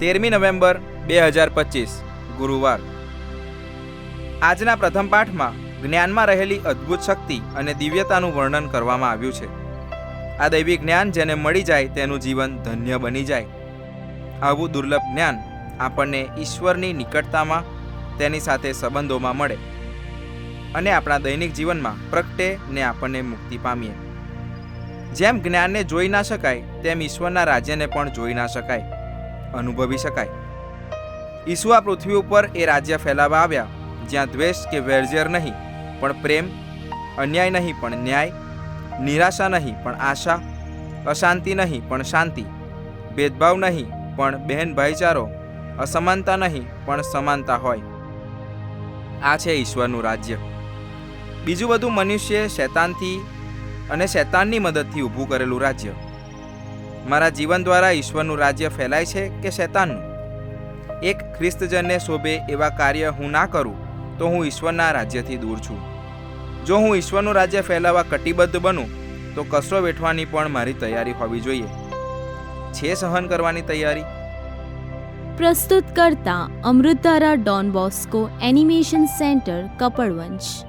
તેરમી નવેમ્બર બે હજાર પચીસ, ગુરુવાર. આજના પ્રથમ પાઠમાં જ્ઞાનમાં રહેલી અદ્ભુત શક્તિ અને દિવ્યતાનું વર્ણન કરવામાં આવ્યું છે. આ દૈવી જ્ઞાન જેને મળી જાય તેનું જીવન ધન્ય બની જાય. આવું દુર્લભ જ્ઞાન આપણને ઈશ્વરની નિકટતામાં તેની સાથે સંબંધોમાં મળે અને આપણા દૈનિક જીવનમાં પ્રગટે ને આપણને મુક્તિ પામીએ. જેમ જ્ઞાનને જોઈ ના શકાય, તેમ ઈશ્વરના રાજ્યને પણ જોઈ ના શકાય. અનુભવી શકાય. ઈસુ આ પૃથ્વી ઉપર એ રાજ્ય ફેલાવા આવ્યા, જ્યાં દ્વેષ કે વેરઝેર નહીં, પણ પ્રેમ, અન્યાય નહીં, પણ ન્યાય, નિરાશા નહીં, પણ આશા, અશાંતિ નહીં, પણ શાંતિ, ભેદભાવ નહીં, પણ બહેન ભાઈચારો, અસમાનતા નહીં, પણ સમાનતા હોય. આ છે ઈશ્વરનું રાજ્ય. બીજું બધું મનુષ્ય શૈતાનથી અને શૈતાનની મદદથી ઊભું કરેલું રાજ્ય. મારા જીવન દ્વારા ઈશ્વરનું રાજ્ય ફેલાય છે કે શૈતાનનું? એક ખ્રિસ્તજનને શોભે એવા કાર્ય હું ના કરું, તો હું ઈશ્વરના રાજ્યથી દૂર છું. જો હું ઈશ્વરનું રાજ્ય ફેલાવવા કટિબદ્ધ બનું, તો કસરો વેઠવાની પણ મારી તૈયારી હોવી જોઈએ. છે સહન કરવાની તૈયારી? પ્રસ્તુત કરતા અમૃતારા Don Bosco animation centre, Kapadvanj.